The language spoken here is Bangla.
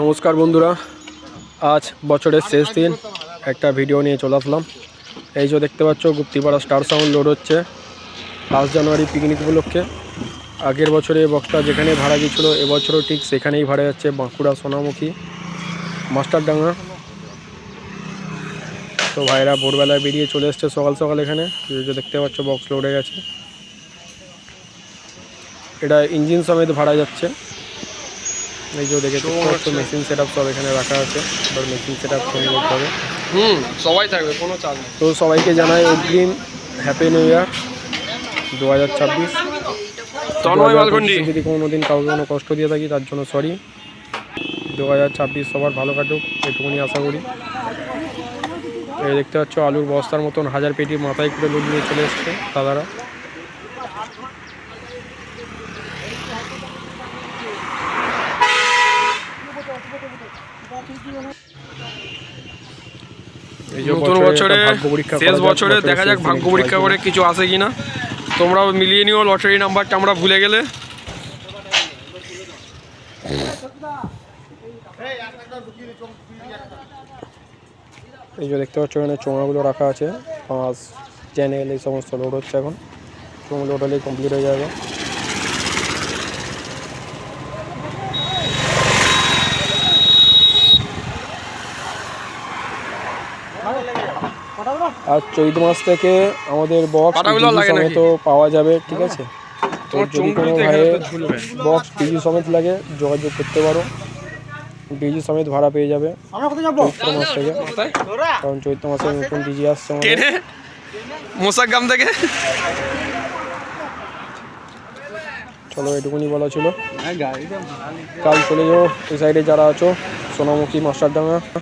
নমস্কার বন্ধুরা, আজ বছরের শেষ দিন, একটা ভিডিও নিয়ে চলে আসলাম। এই যে দেখতে পাচ্ছ, গুপ্তিপাড়া স্টার সাউন্ড লোড হচ্ছে লাস্ট জানুয়ারি পিকনিক উপলক্ষে। আগের বছরে বক্সটা যেখানে ভাড়া গিয়েছিল, এবছরও ঠিক সেখানেই ভাড়া যাচ্ছে বাঁকুড়া সোনামুখী মাস্টারডাঙ্গা তো ভাইরা ভোরবেলায় বেরিয়ে চলে এসছে সকাল সকাল এখানে। যে দেখতে পাচ্ছ বক্স লোড হয়ে গেছে। এটা ইঞ্জিন সমেত ভাড়া যাচ্ছে। এই যে দেখে মেশিন সেট আপ সব এখানে রাখা আছে। এবার মেশিন সেট আপ ফোন করতে হবে। হুম সবাই থাকবে কোনো চাপ নেই। তো সবাইকে জানাই অগ্রিম হ্যাপি নিউ ইয়ার দু হাজার ছাব্বিশ। যদি কোনো দিন কাউকে কোনো কষ্ট দিয়ে থাকি তার জন্য সরি দু হাজার ছাব্বিশ সবার ভালো কাটুক এটুকুনি আশা করি। এই দেখতে পাচ্ছ আলুর বস্তার মতন হাজার পেটি মাথায় করে লোড নিয়ে চলে এসছে দাদারা এই যে নতুন বছরে শেষ বছরে দেখা যাক ভাগ্য পরীক্ষা করে কিছু আসে কিনা। তোমরাও মিলিয়ে নিও লটারি নাম্বারটা আমরা ভুলে গেলে। এই যে দেখতে পাচ্ছ এখানে চোঙাগুলো রাখা আছে পাঁচ চ্যানেল এই সমস্ত লোড হচ্ছে এখন। চোঙ লোড হলেই কমপ্লিট হয়ে যাবে। আর চৈত মাস থেকে আমাদের বক্স সমেত পাওয়া যাবে ঠিক আছে? তো যদি কোনো ভাইয়ের বক্স ডিজি সমেত লাগে যোগাযোগ করতে পারো। ডিজি সমেত ভাড়া পেয়ে যাবে চৈত্র মাস থেকে। কারণ চৈত্র মাসে নতুন ডিজি আসছে মোসাগ্রাম থেকে? চলো এটুকুনি বলা ছিল। কাল চলে যাও এই সাইডে যারা আছো সোনামুখী মাস্টারডাঙ্গা।